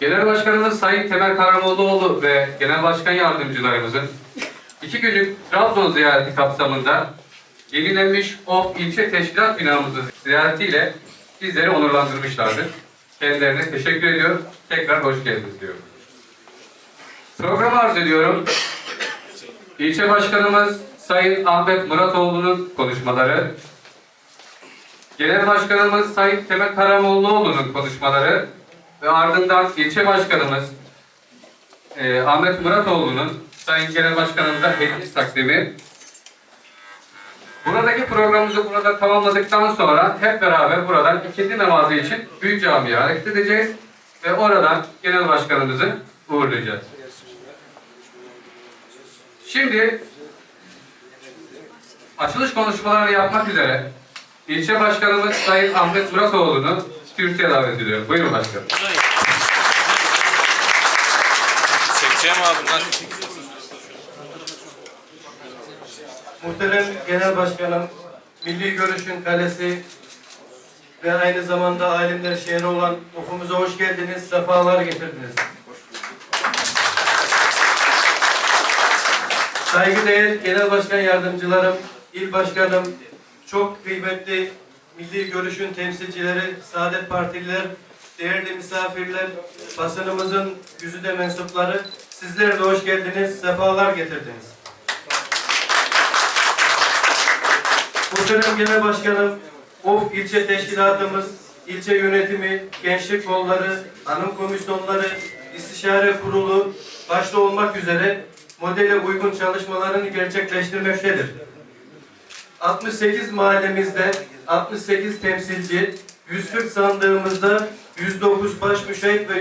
Genel Başkanımız Sayın Temel Karamollaoğlu ve Genel Başkan Yardımcılarımızın iki günlük Trabzon ziyareti kapsamında yenilenmiş OF ilçe teşkilat binamızı ziyaretiyle bizleri onurlandırmışlardır. Kendilerine teşekkür ediyor. Tekrar hoş geldiniz diyorum. Programı arz ediyorum. İlçe Başkanımız Sayın Ahmet Muratoğlu'nun konuşmaları, Genel Başkanımız Sayın Temel Karamollaoğlu'nun konuşmaları ve ardından ilçe başkanımız e, Ahmet Muratoğlu'nun Sayın Genel Başkanımıza hediye taklimi. Buradaki programımızı burada tamamladıktan sonra hep beraber buradan ikindi namazı için Büyük Camii'ye hareket edeceğiz ve oradan Genel Başkanımızı uğurlayacağız. Şimdi açılış konuşmalarını yapmak üzere ilçe başkanımız Sayın Ahmet Muratoğlu'nu kürsüye davet ediyorum. Buyurun başkanım. Çekeceğim abi lan. Muhterem Genel Başkanım, Milli Görüş'ün kalesi ve aynı zamanda alimler şehri olan Ufumuza hoş geldiniz, sefalar getirdiniz. Saygıdeğer Genel Başkan Yardımcılarım, İl Başkanım, çok kıymetli Milli Görüş'ün temsilcileri, Saadet Partililer, değerli misafirler, basınımızın yüzüde mensupları, sizler de hoş geldiniz, sefalar getirdiniz. Muhterem Genel Başkanım, OF ilçe teşkilatımız, ilçe yönetimi, gençlik kolları, hanım komisyonları, istişare kurulu başta olmak üzere modele uygun çalışmalarını gerçekleştirmektedir. 68 mahallemizde 68 temsilci, 140 sandığımızda 109 baş müşahit ve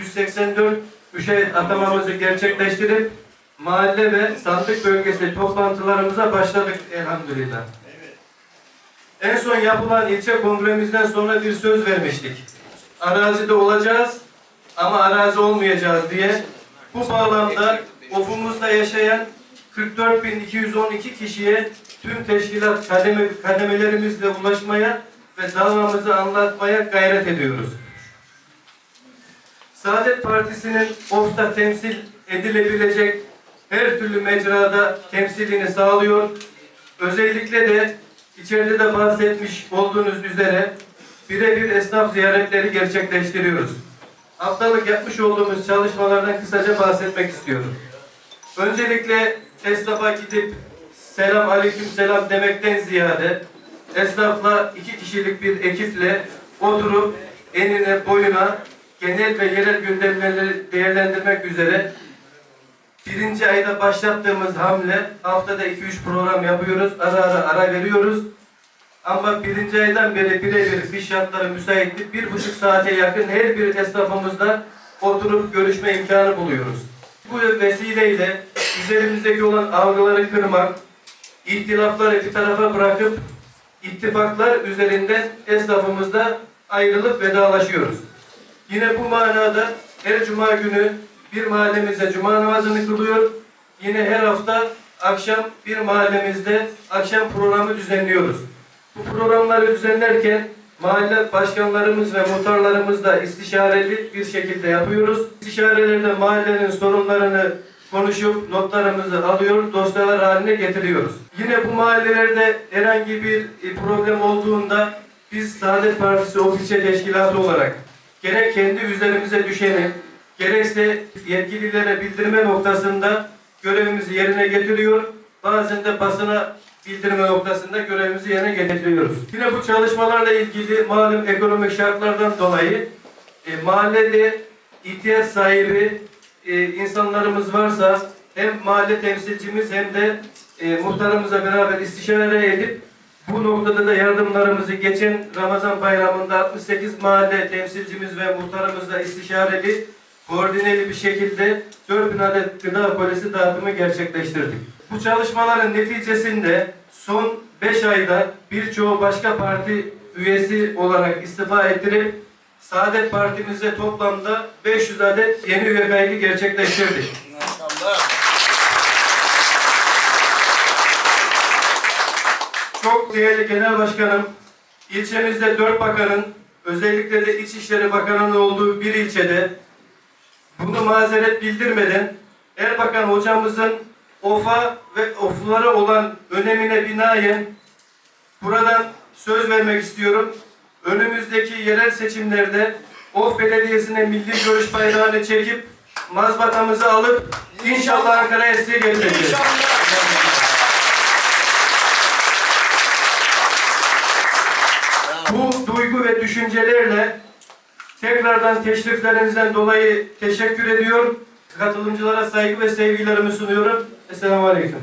184 müşahit atamamızı gerçekleştirip mahalle ve sandık bölgesi toplantılarımıza başladık elhamdülillah. En son yapılan ilçe kongremizden sonra bir söz vermiştik. Arazide olacağız ama arazi olmayacağız diye. Bu bağlamda ofumuzda yaşayan 44.212 kişiye tüm teşkilat kademe, kademelerimizle ulaşmaya ve davamızı anlatmaya gayret ediyoruz. Saadet Partisi'nin OF'ta temsil edilebilecek her türlü mecrada temsilini sağlıyor. Özellikle de içeride de bahsetmiş olduğunuz üzere birebir esnaf ziyaretleri gerçekleştiriyoruz. Haftalık yapmış olduğumuz çalışmalardan kısaca bahsetmek istiyorum. Öncelikle esnafa gidip selam aleyküm selam demekten ziyade esnafla iki kişilik bir ekiple oturup enine boyuna genel ve yerel gündemleri değerlendirmek üzere birinci ayda başlattığımız hamle haftada 2-3 program yapıyoruz. Ara ara ara veriyoruz. Ama birinci aydan beri birebir bir şartları müsaitlik bir buçuk saate yakın her bir esnafımızla oturup görüşme imkanı buluyoruz. Bu vesileyle üzerimizdeki olan algıları kırmak, ihtilafları bir tarafa bırakıp ittifaklar üzerinden esnafımızda ayrılıp vedalaşıyoruz. Yine bu manada her cuma günü bir mahallemizde cuma namazını kılıyor. Yine her hafta akşam bir mahallemizde akşam programı düzenliyoruz. Bu programları düzenlerken mahalle başkanlarımız ve muhtarlarımız da istişareli bir şekilde yapıyoruz. İstişarelerde mahallenin sorunlarını konuşup notlarımızı alıyor, dosyalar haline getiriyoruz. Yine bu mahallelerde herhangi bir e, problem olduğunda biz Saadet Partisi Ofisçe Teşkilatı olarak gerek kendi üzerimize düşeni, gerekse yetkililere bildirme noktasında görevimizi yerine getiriyor. Bazen de basına bildirme noktasında görevimizi yerine getiriyoruz. Yine bu çalışmalarla ilgili malum ekonomik şartlardan dolayı e, mahallede ihtiyaç sahibi e, insanlarımız varsa hem mahalle temsilcimiz hem de e, muhtarımızla beraber istişare edip bu noktada da yardımlarımızı geçen Ramazan bayramında 68 mahalle temsilcimiz ve muhtarımızla istişareli, koordineli bir şekilde 4000 adet gıda polisi dağıtımı gerçekleştirdik. Bu çalışmaların neticesinde son 5 ayda birçoğu başka parti üyesi olarak istifa ettirip Saadet Partimize toplamda 500 adet yeni üye kaydı gerçekleştirdik. Çok değerli Genel Başkanım, ilçemizde dört bakanın, özellikle de İçişleri Bakanı'nın olduğu bir ilçede bunu mazeret bildirmeden Erbakan hocamızın OF'a ve OF'lara olan önemine binaen buradan söz vermek istiyorum. Önümüzdeki yerel seçimlerde OF Belediyesi'ne milli görüş bayrağını çekip mazbatamızı alıp inşallah Ankara'ya size getireceğiz. Bu duygu ve düşüncelerle tekrardan teşriflerinizden dolayı teşekkür ediyorum. Katılımcılara saygı ve sevgilerimi sunuyorum. Esselamu Aleyküm.